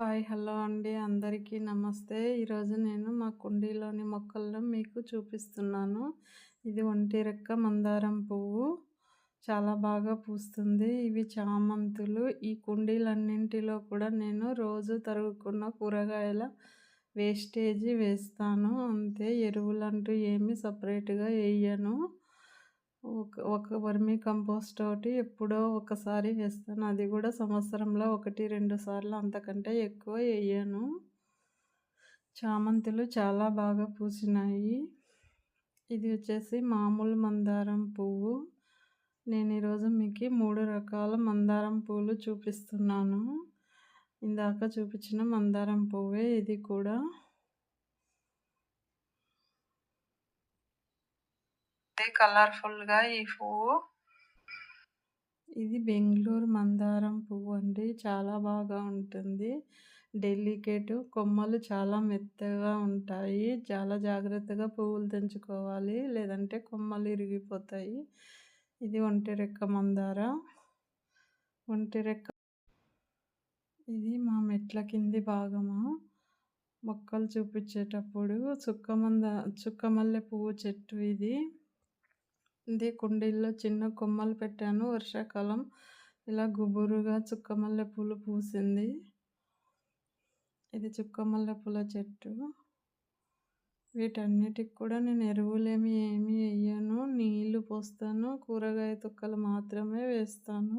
Hi hello అండి. అందరికీ నమస్తే. ఈరోజు నేను మా కుండీలోని మొక్కలను మీకు చూపిస్తున్నాను. ఇది ఒంటి రెక్క మందారం పువ్వు. చాలా బాగా పూస్తుంది. ఇవి చామంతులు. ఈ కుండీలన్నింటిలో కూడా నేను రోజు తరుగుకున్న కూరగాయల వేస్టేజీ వేస్తాను. అంతే. ఎరువులంటూ ఏమి సపరేట్గా వేయను ఒక ఒక వర్మీ కంపోస్ట్ ఒకటి ఎప్పుడో ఒకసారి వేస్తాను. అది కూడా సంవత్సరంలో ఒకటి రెండు సార్లు అంతకంటే ఎక్కువ వేయను. చామంతులు చాలా బాగా పూసినాయి. ఇది వచ్చేసి మామూలు మందారం పువ్వు. నేను ఈరోజు మీకు మూడు రకాల మందారం పువ్వులు చూపిస్తున్నాను. ఇందాక చూపించిన మందారం పువ్వే ఇది కూడా. కలర్ఫుల్గా ఈ పువ్వు. ఇది బెంగళూరు మందారం పువ్వు అండి. చాలా బాగా ఉంటుంది. డెలికేట్ కొమ్మలు చాలా మెత్తగా ఉంటాయి. చాలా జాగ్రత్తగా పువ్వులు తెంచుకోవాలి. లేదంటే కొమ్మలు ఇరిగిపోతాయి. ఇది ఒంటి రెక్క మందార. ఒంటి రెక్క ఇది మా మెట్ల కింది భాగము? మొక్కలు చూపించేటప్పుడు చుక్క మంద చుక్క మల్లె పువ్వు చెట్టు ఇది. ఇది కుండీల్లో చిన్న కొమ్మలు పెట్టాను. వర్షాకాలం ఇలా గుబురుగా చుక్కమల్లె పూలు పూసింది. ఇది చుక్కమల్లె పూల చెట్టు. వీటన్నిటికి కూడా నేను ఎరువులేమి ఏమి వేయను నీళ్ళు పోస్తాను. కూరగాయ తొక్కలు మాత్రమే వేస్తాను.